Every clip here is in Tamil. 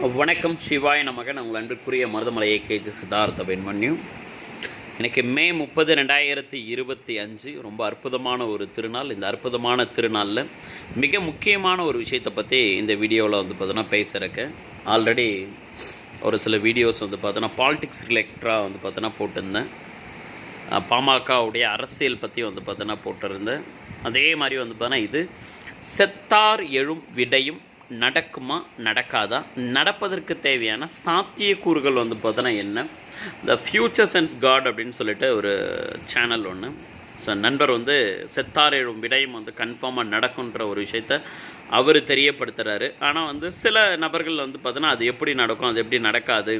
வணக்கம் சிவாய நமக. உங்கள் அன்றுக்குரிய மருதமலை ஏகேஜி சித்தார்த்த வெண்மண்யம் எனக்கு மே முப்பது ரெண்டாயிரத்தி இருபத்தி அஞ்சு ரொம்ப அற்புதமான ஒரு திருநாள். இந்த அற்புதமான திருநாளில் மிக முக்கியமான ஒரு விஷயத்தை பற்றி இந்த வீடியோவில் வந்து பார்த்தோன்னா பேசுகிறக்கு ஆல்ரெடி ஒரு சில வீடியோஸ் வந்து பார்த்தோன்னா பாலிடிக்ஸ் ரிலேட்டடாக வந்து பார்த்தோன்னா போட்டிருந்தேன். அஹ் பாமகவுடைய அரசியல் பற்றி வந்து பார்த்தோன்னா போட்டிருந்தேன். அதே மாதிரி வந்து பார்த்தோன்னா இது செத்தார் எழும் விடையும் நடக்குமா நடக்காதா? நடப்பதற்கு தேவையான சாத்தியக்கூறுகள் வந்து பார்த்தோன்னா என்ன? த ஃப்யூச்சர் சென்ஸ் காட் அப்படின்னு சொல்லிட்டு ஒரு சேனல் ஒன்று ஸோ நண்பர் வந்து செத்தார் எழும் விடயம் வந்து கன்ஃபார்மாக நடக்குன்ற ஒரு விஷயத்த அவர் தெரியப்படுத்துகிறாரு ஆனால் வந்து சில நபர்கள் வந்து பார்த்தோன்னா அது எப்படி நடக்கும் அது எப்படி நடக்காது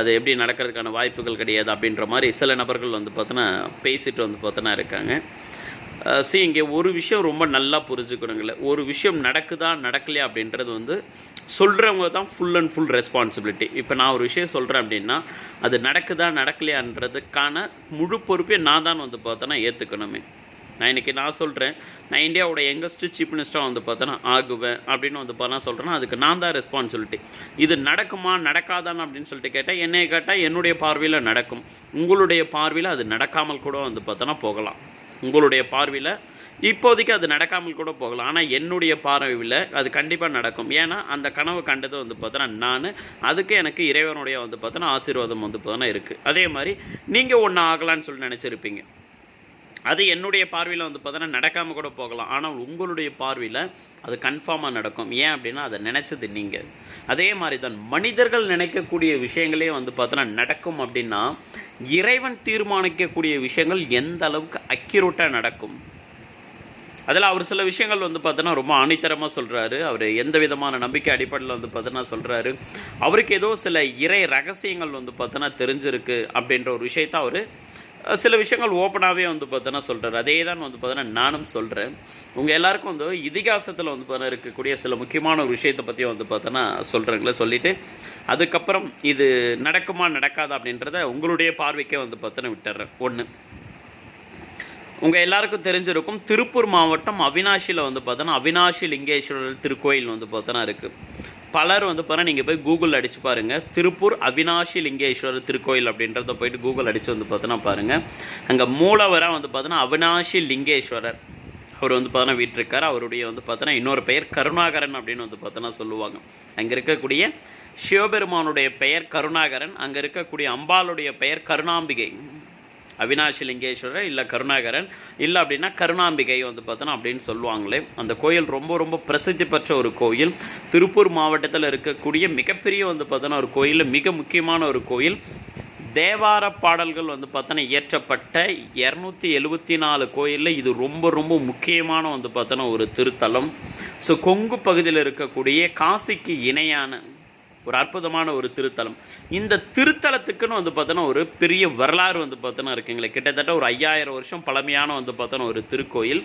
அது எப்படி நடக்கிறதுக்கான வாய்ப்புகள் கிடையாது அப்படின்ற மாதிரி சில நபர்கள் வந்து பார்த்தோன்னா பேசிட்டு வந்து பார்த்தோன்னா இருக்காங்க. சி இங்கே ஒரு விஷயம் ரொம்ப நல்லா புரிஞ்சுக்கணுங்கள. ஒரு விஷயம் நடக்குதா நடக்கலையா அப்படின்றது வந்து சொல்கிறவங்க தான் ஃபுல் அண்ட் ஃபுல் ரெஸ்பான்சிபிலிட்டி இப்போ நான் ஒரு விஷயம் சொல்கிறேன் அப்படின்னா அது நடக்குதா நடக்கலையான்றதுக்கான முழு பொறுப்பையும் நான் தான் வந்து பார்த்தோன்னா ஏற்றுக்கணுமே நான் இன்றைக்கி நான் சொல்கிறேன் நான் இந்தியாவோட யங்கஸ்ட்டு சீஃப் மினிஸ்டராக வந்து பார்த்தோன்னா ஆகுவேன் அப்படின்னு வந்து பார்த்தா சொல்கிறேன்னா அதுக்கு நான் தான் ரெஸ்பான்சிபிலிட்டி இது நடக்குமா நடக்காதான்னு அப்படின்னு சொல்லிட்டு கேட்டால் என்னை கேட்டால் என்னுடைய பார்வையில் நடக்கும். உங்களுடைய பார்வையில் அது நடக்காமல் கூட வந்து பார்த்தோன்னா போகலாம். உங்களுடைய பார்வையில் இப்போதைக்கு அது நடக்காமல் கூட போகலாம். ஆனால் என்னுடைய பார்வையில் அது கண்டிப்பாக நடக்கும். ஏன்னா அந்த கனவு கண்டது வந்து பார்த்தோன்னா நான் அதுக்கு எனக்கு இறைவனுடைய வந்து பார்த்தோன்னா ஆசீர்வாதம் வந்து பார்த்தோன்னா இருக்குது அதே மாதிரி நீங்கள் ஒன்று ஆகலான்னு சொல்லி நினச்சிருப்பீங்க. அது என்னுடைய பார்வையில் வந்து பார்த்தோன்னா நடக்காமல் கூட போகலாம். ஆனால் உங்களுடைய பார்வையில் அது கன்ஃபார்மாக நடக்கும். ஏன் அப்படின்னா அதை நினச்சது நீங்கள் அதே மாதிரி தான் மனிதர்கள் நினைக்கக்கூடிய விஷயங்களே வந்து பார்த்தோன்னா நடக்கும் அப்படின்னா இறைவன் தீர்மானிக்கக்கூடிய விஷயங்கள் எந்த அளவுக்கு அக்யூரேட்டாக நடக்கும்? அதில் அவர் சில விஷயங்கள் வந்து பார்த்தோன்னா ரொம்ப ஆணித்தரமாக சொல்கிறாரு அவர் எந்த விதமான நம்பிக்கை அடிப்படையில் வந்து பார்த்தோன்னா சொல்கிறாரு அவருக்கு ஏதோ சில இறை ரகசியங்கள் வந்து பார்த்தோன்னா தெரிஞ்சிருக்கு அப்படின்ற ஒரு விஷயத்த அவர் சில விஷயங்கள் ஓப்பனாகவே வந்து பார்த்தோன்னா சொல்கிறார் அதே தான் வந்து பார்த்தோன்னா நானும் சொல்கிறேன் உங்கள் எல்லாருக்கும் வந்து இதிகாசத்தில் வந்து பார்த்தா இருக்கக்கூடிய சில முக்கியமான ஒரு விஷயத்தை பற்றி வந்து பார்த்தோன்னா சொல்கிறேங்களே சொல்லிவிட்டு அதுக்கப்புறம் இது நடக்குமா நடக்காதா அப்படின்றத உங்களுடைய பார்வைக்கே வந்து பார்த்தோன்னா விட்டுறேன். ஒன்று உங்கள் எல்லாருக்கும் தெரிஞ்சிருக்கும் திருப்பூர் மாவட்டம் அவினாஷியில் வந்து பார்த்தோன்னா அவினாஷி லிங்கேஸ்வரர் திருக்கோயில் வந்து பார்த்தோன்னா இருக்குது பலர் வந்து பார்த்தா நீங்கள் போய் கூகுள் அடித்து பாருங்கள் திருப்பூர் அவினாஷி லிங்கேஸ்வரர் திருக்கோயில் அப்படின்றத போயிட்டு கூகுள் அடித்து வந்து பார்த்தோன்னா பாருங்கள் அங்கே மூலவராக வந்து பார்த்தோன்னா அவினாஷி லிங்கேஸ்வரர். அவர் வந்து பார்த்தோன்னா வீட்டிருக்கார். அவருடைய வந்து பார்த்தோன்னா இன்னொரு பெயர் கருணாகரன் அப்படின்னு வந்து பார்த்தோன்னா சொல்லுவாங்க. அங்கே இருக்கக்கூடிய சிவபெருமானுடைய பெயர் கருணாகரன். அங்கே இருக்கக்கூடிய அம்பாளுடைய பெயர் கருணாம்பிகை. அவினாஷி லிங்கேஸ்வரர் இல்லை கருணாகரன் இல்லை அப்படின்னா கருணாம்பிகை வந்து பார்த்தோன்னா அப்படின்னு சொல்லுவாங்களே. அந்த கோயில் ரொம்ப ரொம்ப பிரசித்தி பெற்ற ஒரு கோயில். திருப்பூர் மாவட்டத்தில் இருக்கக்கூடிய மிகப்பெரிய வந்து பார்த்தோன்னா ஒரு கோயில் மிக முக்கியமான ஒரு கோயில். தேவார பாடல்கள் வந்து பார்த்தோன்னா இயற்றப்பட்ட இரநூத்தி எழுபத்தி நாலு கோயிலில் இது ரொம்ப ரொம்ப முக்கியமான வந்து பார்த்தோன்னா ஒரு திருத்தலம். ஸோ கொங்கு பகுதியில் இருக்கக்கூடிய காசிக்கு இணையான ஒரு அற்புதமான ஒரு திருத்தலம். இந்த திருத்தலத்துக்குன்னு வந்து பார்த்தோன்னா ஒரு பெரிய வரலாறு வந்து பார்த்தோன்னா இருக்குங்களே. கிட்டத்தட்ட ஒரு ஐயாயிரம் வருஷம் பழமையான வந்து பார்த்தோன்னா ஒரு திருக்கோயில்.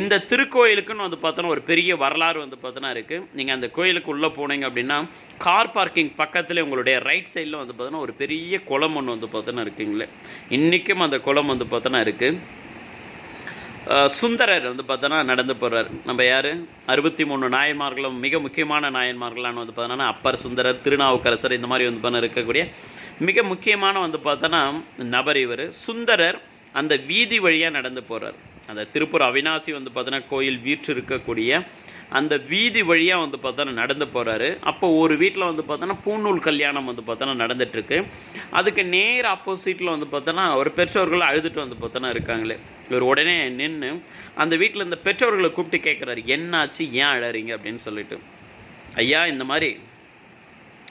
இந்த திருக்கோயிலுக்குன்னு வந்து பார்த்தோன்னா ஒரு பெரிய வரலாறு வந்து பார்த்தோன்னா இருக்குது நீங்கள் அந்த கோயிலுக்கு உள்ளே போனீங்க அப்படின்னா கார் பார்க்கிங் பக்கத்தில் உங்களுடைய ரைட் சைடில் வந்து பார்த்தோன்னா ஒரு பெரிய குளம் ஒன்று வந்து பார்த்தோன்னா இருக்குங்களே. இன்றைக்கும் அந்த குளம் வந்து பார்த்தோன்னா இருக்குது சுந்தரர் வந்து பார்த்தோன்னா நடந்து போகிறார் நம்ம யார்? அறுபத்தி மூணு நாயன்மார்களும் மிக முக்கியமான நாயன்மார்களான வந்து பார்த்தோன்னா அப்பர் சுந்தரர் திருநாவுக்கரசர் இந்த மாதிரி வந்து பார்த்தா இருக்கக்கூடிய மிக முக்கியமான வந்து பார்த்தோன்னா நபர் இவர். சுந்தரர் அந்த வீதி வழியாக நடந்து போகிறார் அந்த திருப்பூர் அவினாசி வந்து பார்த்தோன்னா கோயில் வீற்று இருக்கக்கூடிய அந்த வீதி வழியாக வந்து பார்த்தோன்னா நடந்து போகிறாரு அப்போ ஒரு வீட்டில் வந்து பார்த்தோன்னா பூநூல் கல்யாணம் வந்து பார்த்தோன்னா நடந்துட்டுருக்கு. அதுக்கு நேர் ஆப்போசிட்டில் வந்து பார்த்தோன்னா ஒரு பெற்றோர்கள் அழுதுட்டு வந்து பார்த்தோன்னா இருக்காங்களே. இவர் உடனே நின்று அந்த வீட்டில் இந்த பெற்றோர்களை கூப்பிட்டு கேட்குறாரு என்னாச்சு? ஏன் அழறீங்க? அப்படின்னு சொல்லிட்டு. ஐயா இந்த மாதிரி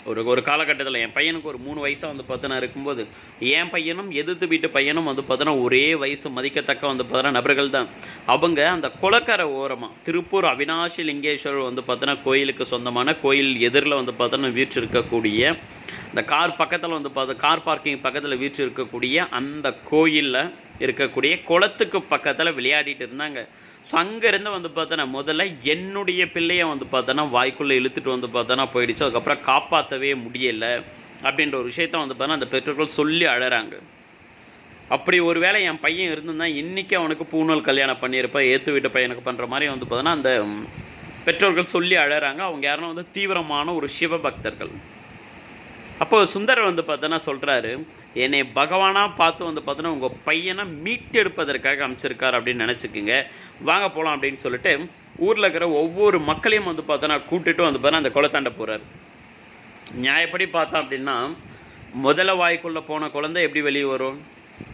ஒரு ஒரு காலகட்டத்தில் என் பையனுக்கு ஒரு மூணு வயசாக வந்து பார்த்தோன்னா இருக்கும்போது என் பையனும் எதிர்த்து வீட்டு பையனும் வந்து பார்த்தோன்னா ஒரே வயசு மதிக்கத்தக்க வந்து பார்த்தோன்னா நபர்கள் தான். அவங்க அந்த குளக்கரை ஓரமாக திருப்பூர் அவினாஷி லிங்கேஸ்வரர் வந்து பார்த்தோன்னா கோயிலுக்கு சொந்தமான கோயில் எதிரில் வந்து பார்த்தோன்னா வீற்றிருக்கக்கூடிய இந்த கார் பக்கத்தில் வந்து பார்த்தா கார் பார்க்கிங் பக்கத்தில் வீற்று இருக்கக்கூடிய அந்த கோயிலில் இருக்கக்கூடிய குளத்துக்கு பக்கத்தில் விளையாடிட்டு இருந்தாங்க. ஸோ அங்கேருந்து வந்து பார்த்தோன்னா முதல்ல என்னுடைய பிள்ளையை வந்து பார்த்தோன்னா வாய்க்குள்ளே இழுத்துட்டு வந்து பார்த்தோன்னா போயிடுச்சு. அதுக்கப்புறம் காப்பாற்றவே முடியலை அப்படின்ற ஒரு விஷயத்த வந்து பார்த்தோன்னா அந்த பெற்றோர்கள் சொல்லி அழகிறாங்க அப்படி ஒரு வேளை என் பையன் இருந்திருந்தான் இன்றைக்கி அவனுக்கு பூநூல் கல்யாணம் பண்ணியிருப்பேன் ஏற்று வீட்டு பையனுக்கு பண்ணுற மாதிரி வந்து பார்த்தோன்னா அந்த பெற்றோர்கள் சொல்லி அழகிறாங்க அவங்க யாருன்னா வந்து தீவிரமான ஒரு சிவபக்தர்கள். அப்போ சுந்தர் வந்து பார்த்தோன்னா சொல்கிறாரு என்னை பகவானாக பார்த்து வந்து பார்த்தோன்னா உங்கள் பையனை மீட்டெடுப்பதற்காக அமைச்சிருக்கார் அப்படின்னு நினச்சிக்கோங்க. வாங்க போகலாம் அப்படின்னு சொல்லிட்டு ஊரில் இருக்கிற ஒவ்வொரு மக்களையும் வந்து பார்த்தோன்னா கூட்டுட்டு வந்து பார்த்தோன்னா அந்த குளத்தாண்ட போகிறார் நியாயப்படி பார்த்தோம் அப்படின்னா முதல்ல வாய்க்குள்ளே போன குழந்தை எப்படி வெளியே வரும்?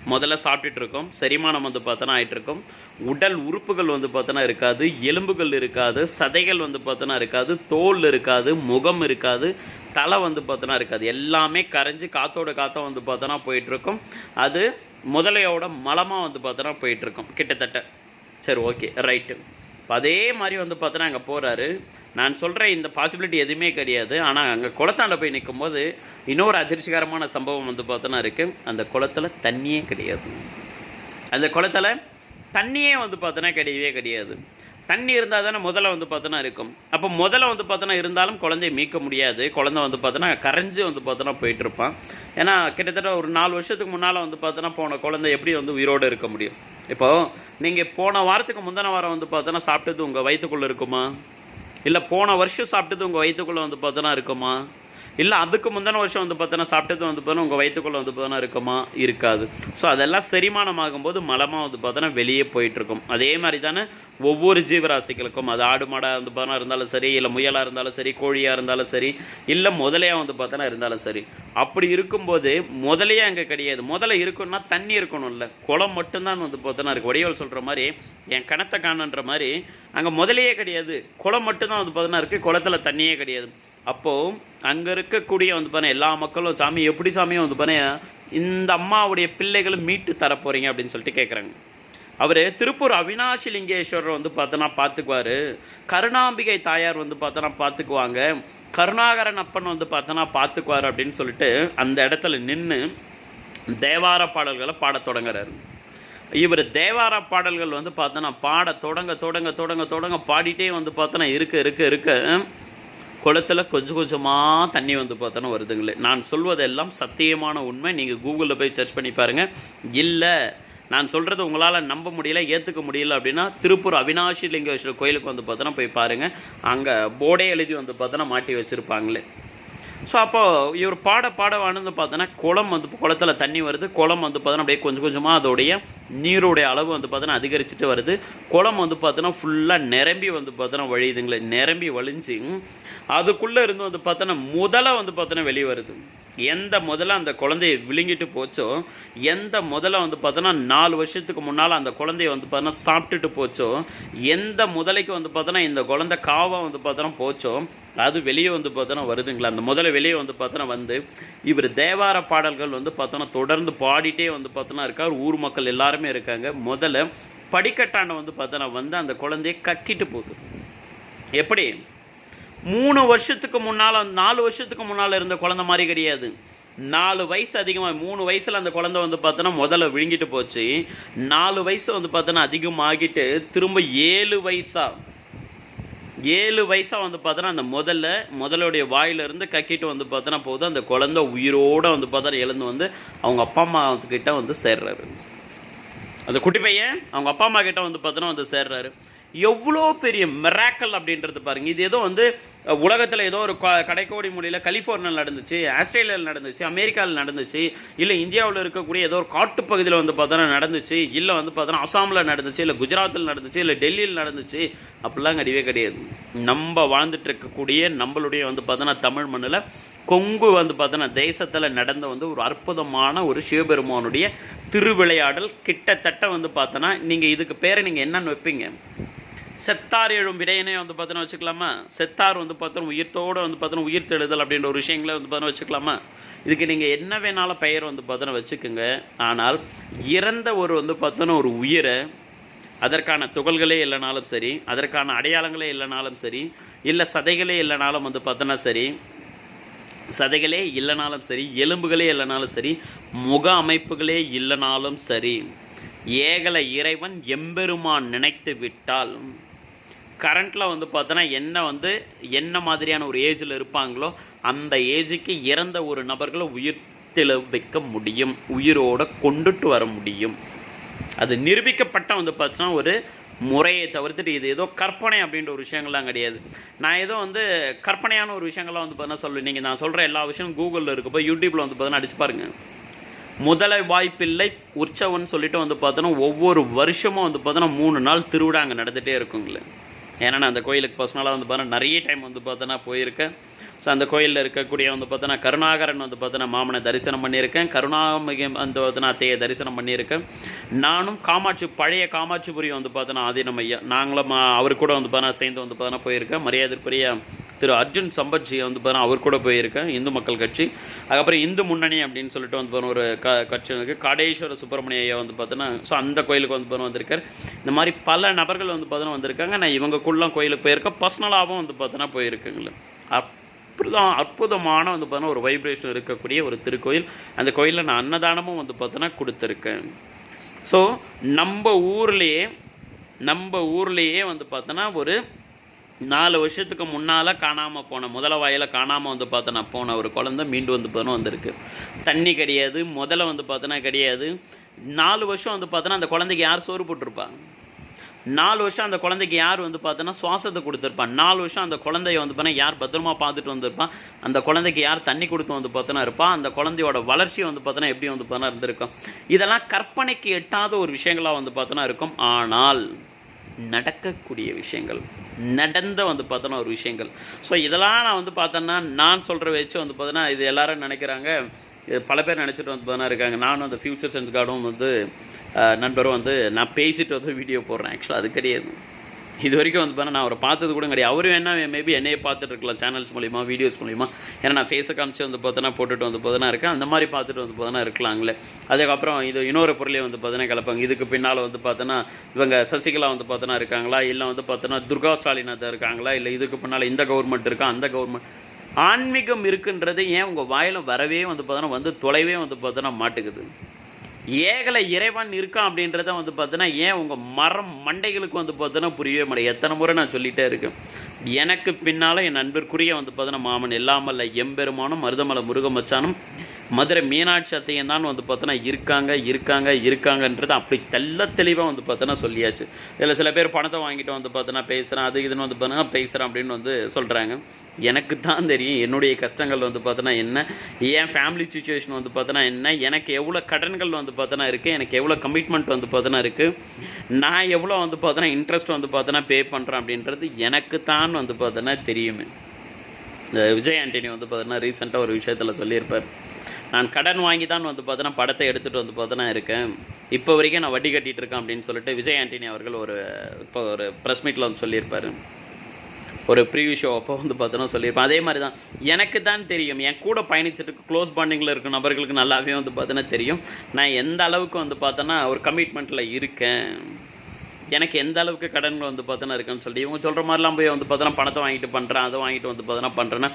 முதல்ல சாப்பிட்டுட்டு இருக்கோம். செரிமானம் வந்து பார்த்தோன்னா ஆகிட்டுருக்கோம் உடல் உறுப்புகள் வந்து பார்த்தோன்னா இருக்காது. எலும்புகள் இருக்காது. சதைகள் வந்து பார்த்தோன்னா இருக்காது. தோல் இருக்காது. முகம் இருக்காது. தலை வந்து பார்த்தோன்னா இருக்காது. எல்லாமே கரைஞ்சி காத்தோட காத்தா வந்து பார்த்தோன்னா போயிட்டுருக்கும். அது முதலையோட மலமாக வந்து பார்த்தோன்னா போயிட்டுருக்கும். கிட்டத்தட்ட. சரி ஓகே. ரைட்டு. இப்போ அதே மாதிரி வந்து பார்த்தோன்னா அங்கே போகிறாரு நான் சொல்கிற இந்த பாசிபிலிட்டி எதுவுமே கிடையாது. ஆனால் அங்கே குளத்தாண்ட போய் நிற்கும் போது இன்னொரு அதிர்ச்சிகரமான சம்பவம் வந்து பார்த்தோன்னா இருக்குது அந்த குளத்துல தண்ணியே கிடையாது. அந்த குளத்தில் தண்ணியே வந்து பார்த்தோன்னா கிடையவே கிடையாது. தண்ணி இருந்தால் தானே முதல்ல வந்து பார்த்தோன்னா இருக்கும். அப்போ முதல்ல வந்து பார்த்தோன்னா இருந்தாலும் குழந்தைய மீட்க முடியாது. குழந்தை வந்து பார்த்தோன்னா கரைஞ்சி வந்து பார்த்தோன்னா போயிட்டுருப்பான் ஏன்னா கிட்டத்தட்ட ஒரு நாலு வருஷத்துக்கு முன்னால் வந்து பார்த்தோன்னா போன குழந்தை எப்படி வந்து உயிரோடு இருக்க முடியும்? இப்போது நீங்கள் போன வாரத்துக்கு முந்தின வாரம் வந்து பார்த்தோன்னா சாப்பிட்டது உங்கள் வயிற்றுக்குள்ளே இருக்குமா? இல்லை போன வருஷம் சாப்பிட்டது உங்கள் வயிற்றுக்குள்ளே வந்து பார்த்தோன்னா இருக்குமா? இல்லை அதுக்கு முந்தின வருஷம் வந்து பார்த்தோன்னா சாப்பிட்டது வந்து பார்த்தோன்னா உங்கள் வயிற்றுக்குள்ளே வந்து பார்த்தோன்னா இருக்குமா? இருக்காது. ஸோ அதெல்லாம் செரிமானம் ஆகும்போது மலமாக வந்து பார்த்தோன்னா வெளியே போயிட்டுருக்கும். அதே மாதிரி தானே ஒவ்வொரு ஜீவராசிகளுக்கும். அது ஆடு மாடாக வந்து பார்த்தோன்னா இருந்தாலும் சரி இல்லை முயலாக இருந்தாலும் சரி கோழியாக இருந்தாலும் சரி இல்லை முதலையாக வந்து பார்த்தோன்னா இருந்தாலும் சரி. அப்படி இருக்கும்போது முதலையே அங்கே கிடையாது. முதல்ல இருக்குன்னா தண்ணி இருக்கணும்ல. குளம் மட்டும்தான் வந்து பார்த்தோன்னா இருக்குது வடிவல் சொல்கிற மாதிரி என் கணத்தை காணுன்ற மாதிரி அங்கே முதலையே கிடையாது. குளம் மட்டும்தான் வந்து பார்த்தோன்னா இருக்குது குளத்துல தண்ணியே கிடையாது. அப்போது அங்கே இருக்கக்கூடிய வந்து பாருங்க எல்லா மக்களும் சாமி எப்படி சாமியும் வந்து பாருங்க இந்த அம்மாவுடைய பிள்ளைகளும் மீட்டு தரப்போகிறீங்க அப்படின்னு சொல்லிட்டு கேட்குறாங்க அவர் திருப்பூர் அவினாஷி லிங்கேஸ்வரர் வந்து பார்த்தோன்னா பார்த்துக்குவார். கருணாம்பிகை தாயார் வந்து பார்த்தோன்னா பார்த்துக்குவாங்க. கருணாகரன் அப்பன் வந்து பார்த்தோன்னா பார்த்துக்குவார் அப்படின்னு சொல்லிட்டு அந்த இடத்துல நின்று தேவார பாடல்களை பாடத் தொடங்குறாரு. இவர் தேவார பாடல்கள் வந்து பார்த்தோன்னா பாட தொடங்க தொடங்க தொடங்க தொடங்க பாடிட்டே வந்து பார்த்தோன்னா இருக்க இருக்க இருக்க. குளத்துல கொஞ்சம் கொஞ்சமாக தண்ணி வந்து பார்த்தோன்னா வருதுங்களே. நான் சொல்வதெல்லாம் சத்தியமான உண்மை. நீங்கள் கூகுளில் போய் சர்ச் பண்ணி பாருங்கள் இல்லை நான் சொல்கிறது உங்களால் நம்ப முடியல ஏற்றுக்க முடியல அப்படின்னா திருப்பூர் அவினாஷி லிங்கேஸ்வரர் கோயிலுக்கு வந்து பார்த்தோன்னா போய் பாருங்கள் அங்கே போர்டே எழுதி வந்து பார்த்தோன்னா மாட்டி வச்சுருப்பாங்களே. ஸோ அப்போது இவர் பாட பாட வந்து பார்த்தோன்னா குளம் வந்து குளத்துல தண்ணி வருது. குளம் வந்து பார்த்தோன்னா அப்படியே கொஞ்சம் கொஞ்சமாக அதோடைய நீருடைய அளவு வந்து பார்த்தோன்னா அதிகரிச்சுட்டு வருது. குளம் வந்து பார்த்தோன்னா ஃபுல்லாக நிரம்பி வந்து பார்த்தோன்னா வழியுதுங்களே. நிரம்பி வழிஞ்சு அதுக்குள்ளே இருந்து வந்து பார்த்தோன்னா முதல்ல வந்து பார்த்தோன்னா வெளியே வருது. எந்த முதல்ல அந்த குழந்தைய விழுங்கிட்டு போச்சோ எந்த முதல்ல வந்து பார்த்தோன்னா நாலு வருஷத்துக்கு முன்னால் அந்த குழந்தைய வந்து பார்த்தோன்னா சாப்பிட்டுட்டு போச்சோ எந்த முதலைக்கு வந்து பார்த்தோன்னா இந்த குழந்தை காவாக வந்து பார்த்தோன்னா போச்சோ அது வெளியே வந்து பார்த்தோன்னா வருதுங்களா? அந்த முதல்ல வெளியே வந்து பார்த்தோன்னா வந்து இவர் தேவார பாடல்கள் வந்து பார்த்தோன்னா தொடர்ந்து பாடிட்டே வந்து பார்த்தோன்னா இருக்கார். ஊர் மக்கள் எல்லாருமே இருக்காங்க. முதல்ல படிக்கட்டாண்ட வந்து பார்த்தோன்னா வந்து அந்த குழந்தைய கட்டிட்டு போகுது. எப்படி? மூணு வருஷத்துக்கு முன்னால் நாலு வருஷத்துக்கு முன்னால் இருந்த குழந்த மாதிரி கிடையாது. நாலு வயசு அதிகமாக மூணு வயசில் அந்த குழந்தை வந்து பார்த்தோன்னா முதல்ல விழுங்கிட்டு போச்சு. நாலு வயசு வந்து பார்த்தோன்னா அதிகமாகிட்டு திரும்ப ஏழு வயசாக ஏழு வயசாக வந்து பார்த்தோன்னா அந்த முதல்ல முதலுடைய வாயிலிருந்து கக்கிட்டு வந்து பார்த்தோன்னா போது அந்த குழந்தை உயிரோடு வந்து பார்த்தா எழுந்து வந்து அவங்க அப்பா அம்மா கிட்ட வந்து சேர்றாரு. அந்த குட்டி பையன் அவங்க அப்பா அம்மா கிட்ட வந்து பார்த்தோன்னா வந்து சேர்றாரு. எவ்வளோ பெரிய மிராக்கல் அப்படின்றது பாருங்கள் இது ஏதோ வந்து உலகத்தில் ஏதோ ஒரு க- கடைக்கோடி மொழியில் கலிஃபோர்னியாவில் நடந்துச்சு ஆஸ்திரேலியாவில் நடந்துச்சு அமெரிக்காவில் நடந்துச்சு இல்லை இந்தியாவில் இருக்கக்கூடிய ஏதோ ஒரு காட்டுப்பகுதியில் வந்து பார்த்தோன்னா நடந்துச்சு இல்லை வந்து பார்த்தோன்னா அசாமில் நடந்துச்சு இல்லை குஜராத்தில் நடந்துச்சு இல்லை டெல்லியில் நடந்துச்சு அப்படிலாம் கிடையவே கிடையாது. நம்ம வாழ்ந்துட்டு இருக்கக்கூடிய நம்மளுடைய வந்து பார்த்தோன்னா தமிழ் மண்ணில் கொங்கு வந்து பார்த்தோன்னா தேசத்தில் நடந்த வந்து ஒரு அற்புதமான ஒரு சிவபெருமானுடைய திருவிளையாடல் கிட்டத்தட்ட வந்து பார்த்தோன்னா நீங்கள் இதுக்கு பேரை நீங்கள் என்னன்னு வைப்பீங்க? செத்தார் எழும் விடையனே வந்து பார்த்தோன்னா வச்சுக்கலாமா? செத்தார் வந்து பார்த்தோன்னா உயிர்த்தோடு வந்து பார்த்தோன்னா உயிர் தெழுதல் அப்படின்ற ஒரு விஷயங்களை வந்து பார்த்தோன்னா வச்சுக்கலாமா? இதுக்கு நீங்கள் என்ன வேணாலும் பெயர் வந்து பார்த்தோன்னா வச்சுக்கோங்க. ஆனால் இறந்த ஒரு வந்து பார்த்தோன்னா ஒரு உயிரை அதற்கான துகள்களே இல்லைனாலும் சரி அதற்கான அடையாளங்களே இல்லைனாலும் சரி இல்லை சதைகளே இல்லைனாலும் வந்து பார்த்தோன்னா சரி சதைகளே இல்லைனாலும் சரி எலும்புகளே இல்லைனாலும் சரி முக அமைப்புகளே இல்லைனாலும் சரி ஏகல இறைவன் எம்பெருமான் நினைத்து விட்டால் கரண்ட்டில் வந்து பார்த்தோன்னா என்ன வந்து என்ன மாதிரியான ஒரு ஏஜில் இருப்பாங்களோ அந்த ஏஜுக்கு இறந்த ஒரு நபர்களை உயிர்த்தெழ வைக்க முடியும் உயிரோட கொண்டுட்டு வர முடியும். அது நிரூபிக்கப்பட்ட வந்து பார்த்தோன்னா ஒரு முறையை தவிர்த்துட்டு இது ஏதோ கற்பனை அப்படின்ற ஒரு விஷயங்கள்லாம் கிடையாது. நான் ஏதோ வந்து கற்பனையான ஒரு விஷயங்கள்லாம் வந்து பார்த்தீங்கன்னா சொல்லுவேன் நீங்கள் நான் சொல்கிற எல்லா விஷயமும் கூகுளில் இருக்கப்போ யூடியூப்பில் வந்து பார்த்தீங்கன்னா அடிச்சு பாருங்கள் முதலை வாய்ப்பில்லை உற்சவம்னு சொல்லிட்டு வந்து பார்த்தோன்னா ஒவ்வொரு வருஷமும் வந்து பார்த்தோன்னா மூணு நாள் திருவிழா அங்கே நடந்துகிட்டே இருக்குங்களேன் ஏன்னா நான் அந்த கோயிலுக்கு பர்சனலாக வந்து பார்த்தோன்னா நிறைய டைம் வந்து பார்த்தோன்னா போயிருக்கேன் ஸோ அந்த கோயிலில் இருக்கக்கூடிய வந்து பார்த்தோன்னா கருணாகரன் வந்து பார்த்தோன்னா மாமனை தரிசனம் பண்ணியிருக்கேன் கருணாமிகம் வந்து பார்த்தோன்னா அத்தையை தரிசனம் பண்ணியிருக்கேன் நானும் காமாட்சி பழைய காமாட்சிபுரி வந்து பார்த்தோன்னா ஆதீனம் ஐயா நாங்களும் அவர் கூட வந்து பார்த்தோன்னா சேர்ந்து வந்து பார்த்தோன்னா போயிருக்கேன் மரியாதைக்குரிய திரு அர்ஜுன் சம்பத்ஜி வந்து பார்த்தோன்னா அவர் கூட போயிருக்கேன் இந்து மக்கள் கட்சி அதுக்கப்புறம் இந்து முன்னணி அப்படின்னு சொல்லிட்டு வந்து பார்த்தோன்னா ஒரு க கட்சி இருக்குது காடேஸ்வர சுப்பிரமணிய ஐயா வந்து பார்த்தோன்னா ஸோ அந்த கோயிலுக்கு வந்து பார்த்தோன்னா வந்திருக்கார் இந்த மாதிரி பல நபர்கள் வந்து பார்த்தோன்னா வந்திருக்காங்க நான் இவங்க குள்ளம் கோயிலுக்கு போயிருக்கேன். பர்சனலாகவும் வந்து பார்த்தோன்னா போயிருக்குங்களே அற்புதம் அற்புதமான வந்து பார்த்தோன்னா ஒரு வைப்ரேஷன் இருக்கக்கூடிய ஒரு திருக்கோயில். அந்த கோயிலில் நான் அன்னதானமும் வந்து பார்த்தோன்னா கொடுத்துருக்கேன். ஸோ நம்ம ஊர்லேயே நம்ம ஊர்லேயே வந்து பார்த்தோன்னா ஒரு நாலு வருஷத்துக்கு முன்னால் காணாமல் போன முதல வாயில் காணாமல் வந்து பார்த்தோன்னா போன ஒரு குழந்தை மீண்டும் வந்து பார்த்தோன்னா வந்திருக்கு. தண்ணி கிடையாது முதல்ல வந்து பார்த்தோன்னா கிடையாது. நாலு வருஷம் வந்து பார்த்தோன்னா அந்த குழந்தைக்கு யார் சோறு போட்டிருப்பாங்க நாலு வருஷம் அந்த குழந்தைக்கு யார் வந்து பார்த்தோன்னா சுவாசத்தை கொடுத்துருப்பான். நாலு வருஷம் அந்த குழந்தைய வந்து பார்த்தா யார் பத்திரமா பார்த்துட்டு வந்திருப்பான். அந்த குழந்தைக்கு யார் தண்ணி கொடுத்து வந்து பார்த்தோன்னா இருப்பான் அந்த குழந்தையோட வளர்ச்சி வந்து பார்த்தோன்னா எப்படி வந்து பார்த்தோன்னா இருந்திருக்கும். இதெல்லாம் கற்பனைக்கு எட்டாத ஒரு விஷயங்களாக வந்து பார்த்தோன்னா இருக்கும். ஆனால் நடக்கக்கூடிய விஷயங்கள் நடந்த வந்து பார்த்தோன்னா ஒரு விஷயங்கள். ஸோ இதெல்லாம் நான் வந்து பார்த்தோன்னா நான் சொல்கிற வச்சு வந்து பார்த்தோன்னா இது எல்லாரும் நினைக்கிறாங்க. பல பேர் நினச்சிட்டு வந்து பார்த்தோன்னா இருக்காங்க. நானும் அந்த ஃப்யூச்சர் சென்ஸ் கார்டும் வந்து நண்பரும் வந்து நான் பேசிட்டு வந்து வீடியோ போடுறேன். ஆக்சுவலாக அது கிடையாது. இது வரைக்கும் வந்து பார்த்தா நான் அவரை பார்த்தது கூட கிடையாது. அவரும் என்ன மேபி என்னையே பார்த்துட்டு இருக்கலாம் சேனல்ஸ் மூலிமா வீடியோஸ் மூலிமா ஏன்னா நான் ஃபேஸை காமிச்சு வந்து பார்த்தோன்னா போட்டுட்டு வந்து பார்த்தோன்னா இருக்கேன். அந்த மாதிரி பார்த்துட்டு வந்து பார்த்தோன்னா இருக்கலாங்களே அதுக்கப்புறம் இது இன்னொரு பொருளே வந்து பார்த்தோன்னா கலப்பாங்க. இதுக்கு பின்னால் வந்து பார்த்தோன்னா இவங்க சசிகலா வந்து பார்த்தோன்னா இருக்காங்களா? இல்லை வந்து பார்த்தோன்னா துர்கா ஸ்டாலின் இருக்காங்களா? இல்லை இதுக்கு பின்னால் இந்த கவர்மெண்ட் இருக்கா? அந்த கவர்மெண்ட் ஆன்மீகம் இருக்குன்றது ஏன் உங்கள் வாயில் வரவே வந்து பார்த்தோன்னா வந்து தொலைவே வந்து பார்த்தோன்னா மாட்டுக்குது. ஏகலை இறைவன் இருக்கான் அப்படின்றத வந்து பார்த்தோன்னா ஏன் உங்கள் மரம் மண்டைகளுக்கு வந்து பார்த்தோன்னா புரியவே மாட்டேன் எத்தனை முறை நான் சொல்லிகிட்டே இருக்கேன். எனக்கு பின்னால் என் நண்பர்க்குரிய வந்து பார்த்தோன்னா மாமன் இல்லாமல் எம்பெருமானும் மருதமலை முருகமச்சானும் மதுரை மீனாட்சி அத்தையும் தான் வந்து பார்த்தோன்னா இருக்காங்க இருக்காங்க இருக்காங்கன்றது அப்படி தெள்ள தெளிவாக வந்து பார்த்தோன்னா சொல்லியாச்சு. இதில் சில பேர் பணத்தை வாங்கிட்டு வந்து பார்த்தோன்னா பேசுகிறேன் அது இதுன்னு வந்து பார்த்தோன்னா பேசுகிறேன் அப்படின்னு வந்து சொல்கிறாங்க எனக்கு தான் தெரியும் என்னுடைய கஷ்டங்கள் வந்து பார்த்தோன்னா என்ன என் ஃபேமிலி சுச்சுவேஷன் வந்து பார்த்தோன்னா என்ன எனக்கு எவ்வளோ கடன்கள் வந்து பார்த்தோன்னா இருக்குது எனக்கு எவ்வளோ கமிட்மெண்ட் வந்து பார்த்தோன்னா இருக்குது நான் எவ்வளோ வந்து பார்த்தோன்னா இன்ட்ரெஸ்ட் வந்து பார்த்தோன்னா பே பண்ணுறேன் அப்படின்றது எனக்கு தான் வந்து பார்த்தோன்னா தெரியுமே. இந்த விஜய் ஆண்டனி வந்து பார்த்தோன்னா ரீசெண்டாக ஒரு விஷயத்தில் சொல்லியிருப்பார். நான் கடன் வாங்கி தான் வந்து பார்த்தோன்னா படத்தை எடுத்துகிட்டு வந்து பார்த்தோன்னா இருக்கேன். இப்போ வரைக்கும் நான் வட்டி கட்டிட்டு இருக்கேன் அப்படின்னு சொல்லிட்டு விஜய் ஆண்டனி அவர்கள் ஒரு இப்போ ஒரு ப்ரெஸ் மீட்டில் வந்து சொல்லியிருப்பார். ஒரு ப்ரீவியூ ஷோ அப்போ வந்து பார்த்தோன்னா சொல்லியிருப்பேன். அதே மாதிரி தான் எனக்கு தான் தெரியும். என் கூட பயணிச்சுட்டு க்ளோஸ் பாண்டிங்கில் இருக்க நபர்களுக்கு நல்லாவே வந்து பார்த்தோன்னா தெரியும். நான் எந்த அளவுக்கு வந்து பார்த்தோன்னா ஒரு கமிட்மெண்ட்டில் இருக்கேன். எனக்கு எந்த அளவுக்கு கடன்கள் வந்து பார்த்தோன்னா இருக்குன்னு சொல்லி இவங்க சொல்கிற மாதிரிலாம் போய் வந்து பார்த்தோன்னா பணத்தை வாங்கிட்டு பண்ணுறேன் அதை வாங்கிட்டு வந்து பார்த்தோன்னா பண்ணுறேன்னா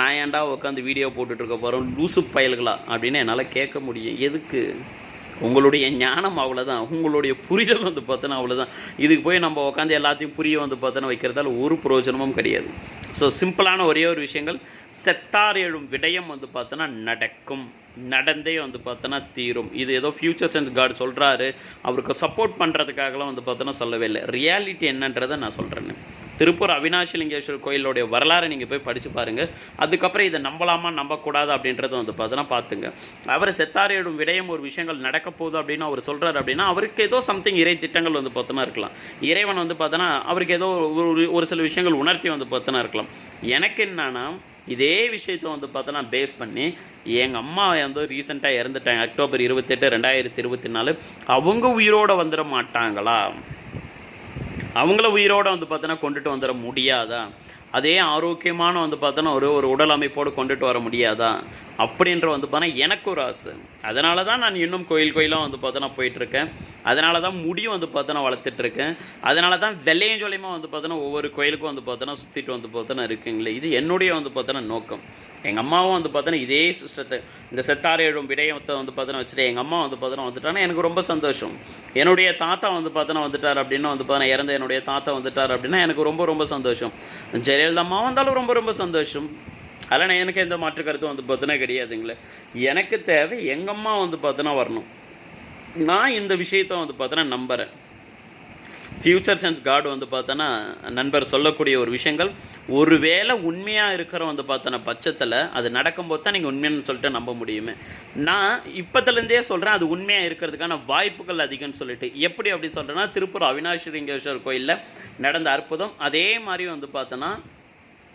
நான் ஏன்டா உட்காந்து வீடியோ போட்டுட்ருக்க போகிறோம் லூசு பயல்களா அப்படின்னு என்னால் கேட்க முடியும். எதுக்கு? உங்களுடைய ஞானம் அவ்வளோதான் உங்களுடைய புரிதல் வந்து பார்த்தோன்னா அவ்வளோதான் இதுக்கு போய் நம்ம உட்காந்து எல்லாத்தையும் புரிய வந்து பார்த்தோன்னா வைக்கிறதால ஒரு பிரயோஜனமும் கிடையாது. ஸோ சிம்பிளான ஒரே ஒரு விஷயங்கள் செத்தார் எழும் விடயம் வந்து பார்த்தோன்னா நடக்கும். நடந்தே வந்து பார்த்தோன்னா தீரும். இது ஏதோ ஃபியூச்சர் சென்ஸ் காட் சொல்கிறாரு அவருக்கு சப்போர்ட் பண்ணுறதுக்காகலாம் வந்து பார்த்தோன்னா சொல்லவே இல்லை. ரியாலிட்டி என்னன்றதை நான் சொல்கிறேன்னு திருப்பூர் அவினாஷலிங்கேஸ்வரர் கோயிலோடைய வரலாறை நீங்கள் போய் படித்து பாருங்கள் அதுக்கப்புறம் இதை நம்பலாமா நம்பக்கூடாது அப்படின்றத வந்து பார்த்தோன்னா பார்த்துங்க அவர் செத்தாரியிடும் விடயம் ஒரு விஷயங்கள் நடக்க போகுது அப்படின்னு அவர் சொல்கிறார் அப்படின்னா அவருக்கு ஏதோ சம்திங் இறை திட்டங்கள் வந்து பார்த்தோன்னா இருக்கலாம். இறைவன் வந்து பார்த்தோன்னா அவருக்கு ஏதோ ஒரு ஒரு சில விஷயங்கள் உணர்த்தி வந்து பார்த்தோன்னா இருக்கலாம். எனக்கு என்னன்னா இதே விஷயத்தை வந்து பார்த்தோன்னா பேஸ் பண்ணி எங்கள் அம்மா வந்து ரீசெண்டாக இறந்துட்டாங்க. அக்டோபர் இருபத்தெட்டு ரெண்டாயிரத்தி இருபத்தி நாலு. அவங்க உயிரோட வந்துட மாட்டாங்களா? அவங்கள உயிரோட வந்து பார்த்தோன்னா கொண்டுட்டு வந்துட முடியாதா? அதே ஆரோக்கியமான வந்து பார்த்தோன்னா ஒரு ஒரு உடல் அமைப்போடு கொண்டுட்டு வர முடியாதா அப்படின்ற வந்து பார்த்தா எனக்கு ஒரு ஆசை அதனால தான் நான் இன்னும் கோயில் கோயிலாக வந்து பார்த்தோன்னா போயிட்டுருக்கேன் அதனால தான் முடியும் வந்து பார்த்தோன்னா வளர்த்துட்ருக்கேன் அதனால தான் வெள்ளையும் சொல்லியமாக வந்து பார்த்தோன்னா ஒவ்வொரு கோயிலுக்கும் வந்து பார்த்தோன்னா சுற்றிட்டு வந்து பார்த்தோன்னா இருக்குங்களே இது என்னுடைய வந்து பார்த்தோன்னா நோக்கம் எங்கள் அம்மாவும் வந்து பார்த்தோன்னா இதே சிஸ்டத்தை இந்த செத்தாறு எழும் விடயத்தை வந்து பார்த்தோன்னா வச்சுட்டு எங்கள் அம்மா வந்து பார்த்தோன்னா வந்துட்டாங்கன்னா எனக்கு ரொம்ப சந்தோஷம் என்னுடைய தாத்தா வந்து பார்த்தோன்னா வந்துட்டார் அப்படின்னா வந்து பார்த்தோன்னா இறந்த என்னுடைய தாத்தா வந்துட்டார் அப்படின்னா எனக்கு ரொம்ப ரொம்ப சந்தோஷம் ஜெ அம்மா வந்தாலும் ரொம்ப ரொம்ப சந்தோஷம். அதனால் எனக்கு எந்த மாற்று கருத்தும் வந்து பார்த்தோன்னா கிடையாதுங்களே. எனக்கு தேவை எங்கள் அம்மா வந்து பார்த்தோன்னா வரணும். நான் இந்த விஷயத்த வந்து பார்த்தோன்னா நம்புகிறேன் ஃப்யூச்சர் சென்ஸ் காடு வந்து பார்த்தோன்னா நண்பர் சொல்லக்கூடிய ஒரு விஷயங்கள். ஒருவேளை உண்மையாக இருக்கிற வந்து பார்த்தோன்னா பட்சத்தில் அது நடக்கும்போது தான் நீங்கள் உண்மைன்னு சொல்லிட்டு நம்ப முடியுமே. நான் இப்போத்துலேருந்தே சொல்கிறேன் அது உண்மையாக இருக்கிறதுக்கான வாய்ப்புகள் அதிகம்னு சொல்லிட்டு. எப்படி அப்படின்னு சொல்கிறேன்னா திருப்பூர் அவினாஷ் லிங்கேஸ்வர் கோயிலில் நடந்த அற்புதம். அதே மாதிரி வந்து பார்த்தோன்னா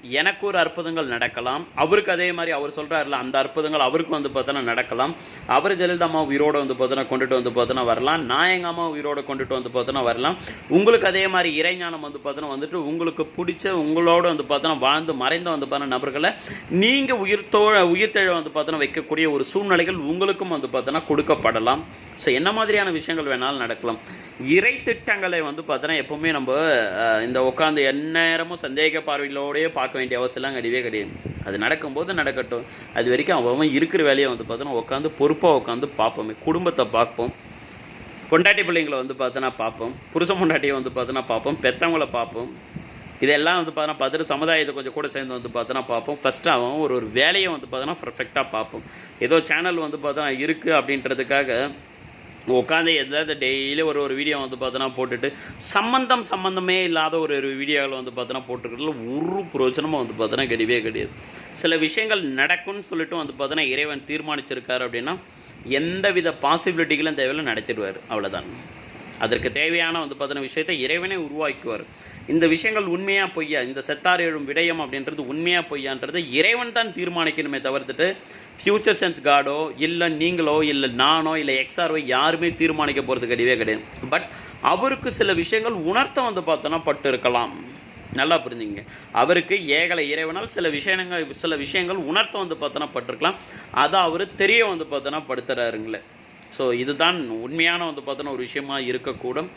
எனக்கு ஒரு அற்புதங்கள் நடக்கலாம் அவருக்கு அதே மாதிரி அவர் சொல்கிறாருல அந்த அற்புதங்கள் அவருக்கு வந்து பார்த்தோன்னா நடக்கலாம் அவர் ஜெயலலிதா அம்மா உயிரோடு வந்து பார்த்தோன்னா கொண்டுட்டு வந்து பார்த்தோன்னா வரலாம் நான் எங்கள் அம்மா உயிரோடு கொண்டுட்டு வந்து பார்த்தோன்னா வரலாம் உங்களுக்கு அதே மாதிரி இறைஞானம் வந்து பார்த்தோன்னா வந்துட்டு உங்களுக்கு பிடிச்ச உங்களோட வந்து பார்த்தோன்னா வாழ்ந்து மறைந்த வந்து பார்த்தோன்னா நபர்களை நீங்கள் உயிர்த்தோ உயிர்த்தெழ வந்து பார்த்தோன்னா வைக்கக்கூடிய ஒரு சூழ்நிலைகள் உங்களுக்கும் வந்து பார்த்தோன்னா கொடுக்கப்படலாம் ஸோ என்ன மாதிரியான விஷயங்கள் வேணாலும் நடக்கலாம் இறை திட்டங்களை வந்து பார்த்தோன்னா எப்போவுமே நம்ம இந்த உட்காந்து எந்நேரமும் சந்தேக பார்வையிலோடயே பார்க்க வேண்டிய அவசியம்லாம் கிடையவே கிடையாது. அது நடக்கும்போது நடக்கட்டும். அது வரைக்கும் அவன் அவன் இருக்கிற வேலையை வந்து பார்த்தோன்னா உட்காந்து பொறுப்பாக உட்காந்து பார்ப்போமே. குடும்பத்தை பார்ப்போம். பொண்டாட்டி பிள்ளைங்களை வந்து பார்த்தோன்னா பார்ப்போம். புருஷ பொண்டாட்டியை வந்து பார்த்தோன்னா பார்ப்போம். பெற்றவங்கள பார்ப்போம். இதெல்லாம் வந்து பார்த்தோன்னா பார்த்துட்டு சமுதாயத்தை கொஞ்சம் கூட சேர்ந்து வந்து பார்த்தோன்னா பார்ப்போம். ஃபஸ்ட்டு அவன் ஒரு ஒரு வேலையை வந்து பார்த்தோன்னா பர்ஃபெக்டாக பார்ப்போம். ஏதோ சேனல் வந்து பார்த்தோன்னா இருக்குது அப்படின்றதுக்காக உட்காந்து எதாவது டெய்லி ஒரு ஒரு வீடியோ வந்து பார்த்தோன்னா போட்டுட்டு சம்மந்தம் சம்மந்தமே இல்லாத ஒரு ஒரு வீடியோவில் வந்து பார்த்தோன்னா போட்டுக்கிறதுல ஒரு பிரோஜனமும் வந்து பார்த்தோன்னா கிடையவே கிடையாது. சில விஷயங்கள் நடக்கும்னு சொல்லிட்டு வந்து பார்த்தோன்னா இறைவன் தீர்மானிச்சிருக்காரு அப்படின்னா எந்தவித பாசிபிலிட்டிகளும் தேவையில்லை நடத்திடுவார் அவ்வளோதான் அதற்கு தேவையான வந்து பார்த்தீங்கன்னா விஷயத்தை இறைவனே உருவாக்குவார். இந்த விஷயங்கள் உண்மையாக பொய்யா? இந்த செத்தார் எழும் விடயம் அப்படின்றது உண்மையாக பொய்யான்றது இறைவன் தான் தீர்மானிக்கணுமே தவிர்த்துட்டு ஃப்யூச்சர் சென்ஸ் காடோ இல்லை நீங்களோ இல்லை நானோ இல்லை எக்ஸ்ஆர்ஓ யாருமே தீர்மானிக்க போகிறது கிடையவே கிடையாது. பட் அவருக்கு சில விஷயங்கள் உணர்த்த வந்து பார்த்தோன்னா பட்டு இருக்கலாம் நல்லா புரிஞ்சுங்க. அவருக்கு ஏகலை இறைவனால் சில விஷயங்கள் சில விஷயங்கள் உணர்த்த வந்து பார்த்தோன்னா பட்டிருக்கலாம். அதை அவர் தெரிய வந்து பார்த்தோன்னா படுத்துறாருங்களே. ஸோ இதுதான் உண்மையான வந்து பார்த்தோன்னா ஒரு விஷயமா இருக்கக்கூடும்.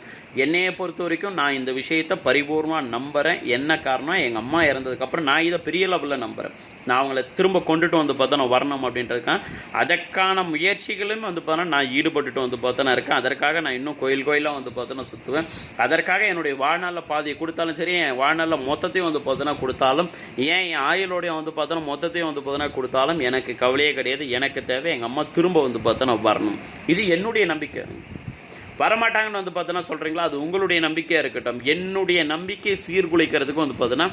என்னையை பொறுத்த வரைக்கும் நான் இந்த விஷயத்தை பரிபூர்ணமாக நம்புகிறேன் என்ன காரணம் எங்கள் அம்மா இறந்ததுக்கப்புறம் நான் இதை பெரிய லெவலில் நம்புகிறேன் நான் அவங்கள திரும்ப கொண்டுட்டு வந்து பார்த்தோன்னா வரணும் அப்படின்றதுக்கான் அதற்கான முயற்சிகளும் வந்து பார்த்தோன்னா நான் ஈடுபட்டுட்டு வந்து பார்த்தோன்னா இருக்கேன். அதற்காக நான் இன்னும் கோயில் கோயிலாக வந்து பார்த்தோன்னா சுற்றுவேன் அதற்காக என்னுடைய வாழ்நாளில் பாதியை கொடுத்தாலும் சரி என் வாழ்நாளில் மொத்தத்தையும் வந்து பார்த்தோன்னா கொடுத்தாலும் ஏன் என் ஆயுளோடைய வந்து பார்த்தோன்னா மொத்தத்தையும் வந்து பார்த்தோன்னா கொடுத்தாலும் எனக்கு கவலையே கிடையாது. எனக்கு தேவை எங்கள் அம்மா திரும்ப வந்து பார்த்தோன்னா வரணும். இது என்னுடைய நம்பிக்கை. வரமாட்டாங்கன்னு வந்து பார்த்தோன்னா சொல்கிறீங்களா அது உங்களுடைய நம்பிக்கையாக இருக்கட்டும். என்னுடைய நம்பிக்கையை சீர்குலைக்கிறதுக்கும் வந்து பார்த்தோன்னா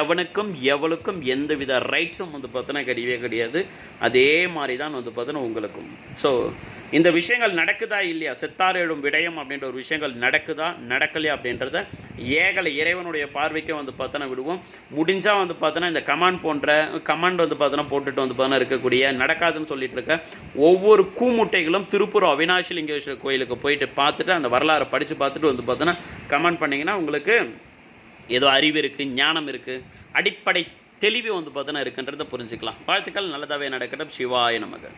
எவனுக்கும் எவளுக்கும் எந்தவித ரைட்ஸும் வந்து பார்த்தோன்னா கிடையவே கிடையாது. அதே மாதிரி தான் வந்து பார்த்தோன்னா உங்களுக்கும். ஸோ இந்த விஷயங்கள் நடக்குதா இல்லையா? செத்தார் எழும் விடயம் அப்படின்ற ஒரு விஷயங்கள் நடக்குதா நடக்கலையா அப்படின்றத ஏகலை இறைவனுடைய பார்வைக்கு வந்து பார்த்தோன்னா விடுவோம். முடிஞ்சால் வந்து பார்த்தோன்னா இந்த கமாண்ட் போன்ற கமாண்ட் வந்து பார்த்தோன்னா போட்டுட்டு வந்து பார்த்தோன்னா இருக்கக்கூடிய நடக்காதுன்னு சொல்லிட்டு இருக்க ஒவ்வொரு கூமுட்டைகளும் திருப்பூர் அவினாஷி லிங்கேஸ்வரர் கோயிலுக்கு போயிட்டு பார்த்துட்டு அந்த வரலாறை படித்து பார்த்துட்டு வந்து பார்த்தோன்னா கமெண்ட் பண்ணிங்கன்னா உங்களுக்கு ஏதோ அறிவு இருக்குது ஞானம் இருக்குது அடிப்படை தெளிவு வந்து பார்த்தோன்னா இருக்குன்றதை புரிஞ்சுக்கலாம். வாழ்த்துக்கள் நல்லதாகவே நடக்கட்டும். சிவாய நமக்கு